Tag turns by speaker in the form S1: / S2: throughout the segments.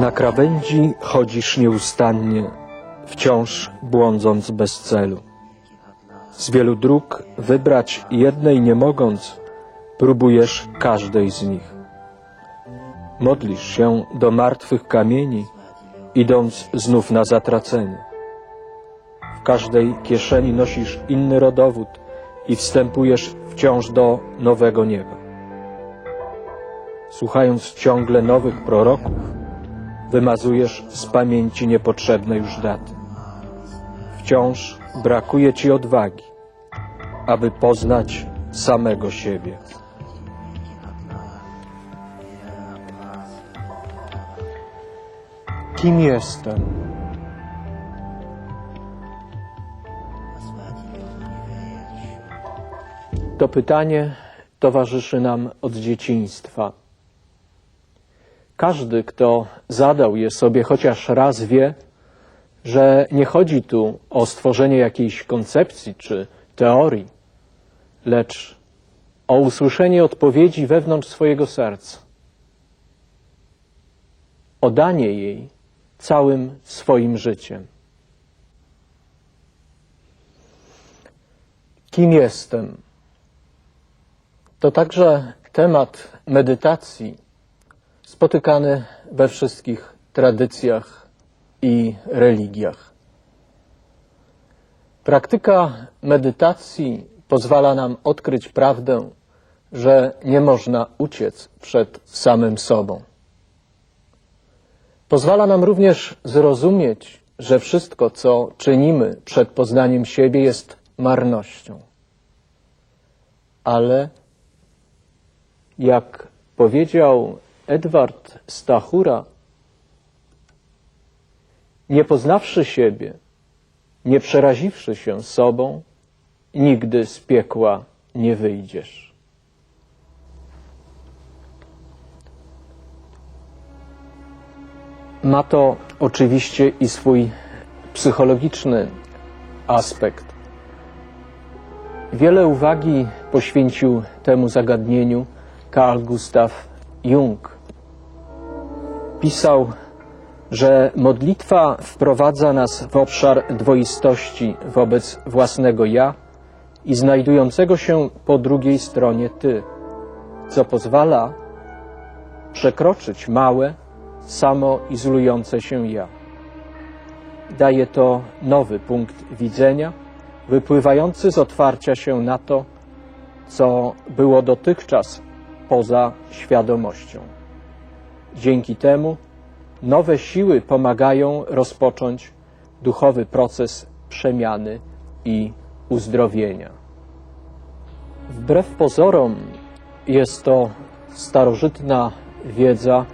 S1: Na krawędzi chodzisz nieustannie, wciąż błądząc bez celu. Z wielu dróg wybrać jednej nie mogąc, próbujesz każdej z nich. Modlisz się do martwych kamieni, idąc znów na zatracenie. W każdej kieszeni nosisz inny rodowód i wstępujesz wciąż do nowego nieba. Słuchając ciągle nowych proroków, wymazujesz z pamięci niepotrzebne już daty. Wciąż brakuje ci odwagi, aby poznać samego siebie. Kim jestem? To pytanie towarzyszy nam od dzieciństwa. Każdy, kto zadał je sobie chociaż raz, wie, że nie chodzi tu o stworzenie jakiejś koncepcji czy teorii, lecz o usłyszenie odpowiedzi wewnątrz swojego serca, o danie jej całym swoim życiem. Kim jestem? To także temat medytacji spotykany we wszystkich tradycjach i religiach. Praktyka medytacji pozwala nam odkryć prawdę, że nie można uciec przed samym sobą. Pozwala nam również zrozumieć, że wszystko, co czynimy przed poznaniem siebie, jest marnością. Ale jak powiedział Edward Stachura, nie poznawszy siebie, nie przeraziwszy się sobą, nigdy z piekła nie wyjdziesz. Ma to oczywiście i swój psychologiczny aspekt. Wiele uwagi poświęcił temu zagadnieniu Carl Gustav Jung. Pisał, że modlitwa wprowadza nas w obszar dwoistości wobec własnego ja i znajdującego się po drugiej stronie ty, co pozwala przekroczyć małe, samoizolujące się ja. Daje to nowy punkt widzenia, wypływający z otwarcia się na to, co było dotychczas poza świadomością. Dzięki temu nowe siły pomagają rozpocząć duchowy proces przemiany i uzdrowienia. Wbrew pozorom jest to starożytna wiedza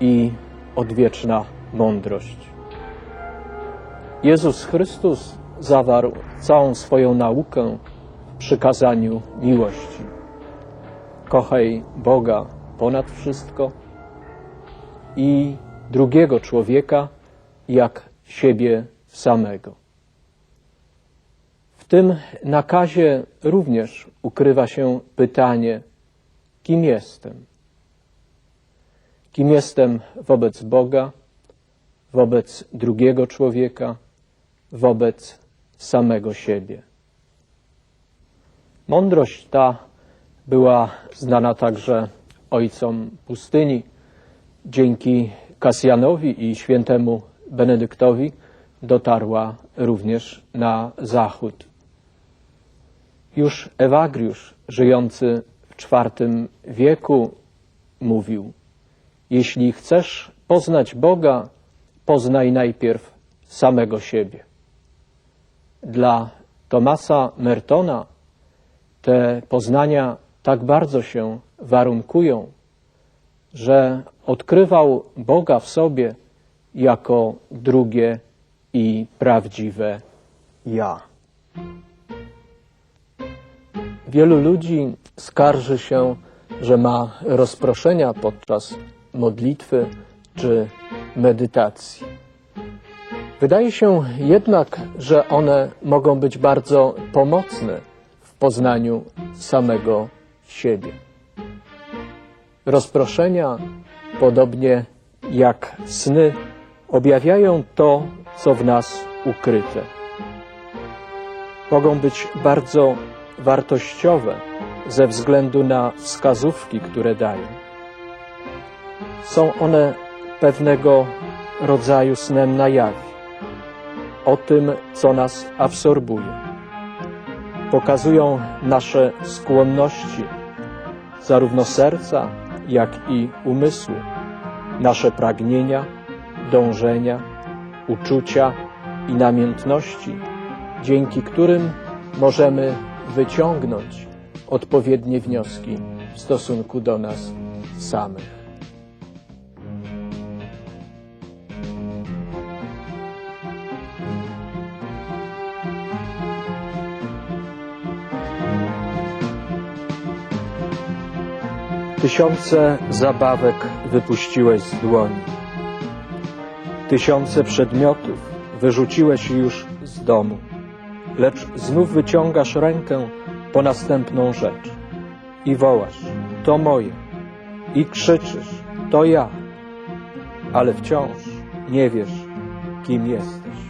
S1: i odwieczna mądrość. Jezus Chrystus zawarł całą swoją naukę w przykazaniu miłości. Kochaj Boga ponad wszystko i drugiego człowieka jak siebie samego. W tym nakazie również ukrywa się pytanie, kim jestem? Kim jestem wobec Boga, wobec drugiego człowieka, wobec samego siebie? Mądrość ta była znana także ojcom pustyni. Dzięki Kasjanowi i świętemu Benedyktowi dotarła również na zachód. Już Ewagriusz, żyjący w IV wieku, mówił: Jeśli chcesz poznać Boga, poznaj najpierw samego siebie. Dla Tomasa Mertona te poznania tak bardzo się warunkują, że odkrywał Boga w sobie jako drugie i prawdziwe ja. Wielu ludzi skarży się, że ma rozproszenia podczas modlitwy czy medytacji. Wydaje się jednak, że one mogą być bardzo pomocne w poznaniu samego siebie. Rozproszenia, podobnie jak sny, objawiają to, co w nas ukryte. Mogą być bardzo wartościowe ze względu na wskazówki, które dają. Są one pewnego rodzaju snem na jawie, o tym, co nas absorbuje. Pokazują nasze skłonności, zarówno serca, jak i umysłu, nasze pragnienia, dążenia, uczucia i namiętności, dzięki którym możemy wyciągnąć odpowiednie wnioski w stosunku do nas samych. Tysiące zabawek wypuściłeś z dłoni. Tysiące przedmiotów wyrzuciłeś już z domu, lecz znów wyciągasz rękę po następną rzecz i wołasz: To moje. I krzyczysz: To ja. Ale wciąż nie wiesz, kim jesteś.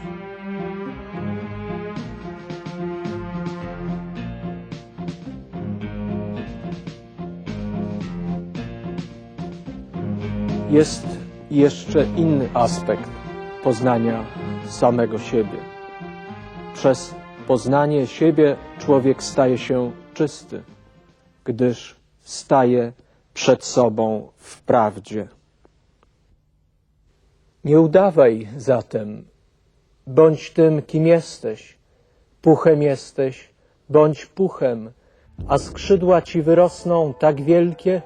S1: Jest jeszcze inny aspekt poznania samego siebie. Przez poznanie siebie człowiek staje się czysty, gdyż staje przed sobą w prawdzie. Nie udawaj zatem, bądź tym, kim jesteś. Puchem jesteś, bądź puchem, a skrzydła ci wyrosną tak wielkie,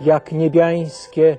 S1: jak niebiańskie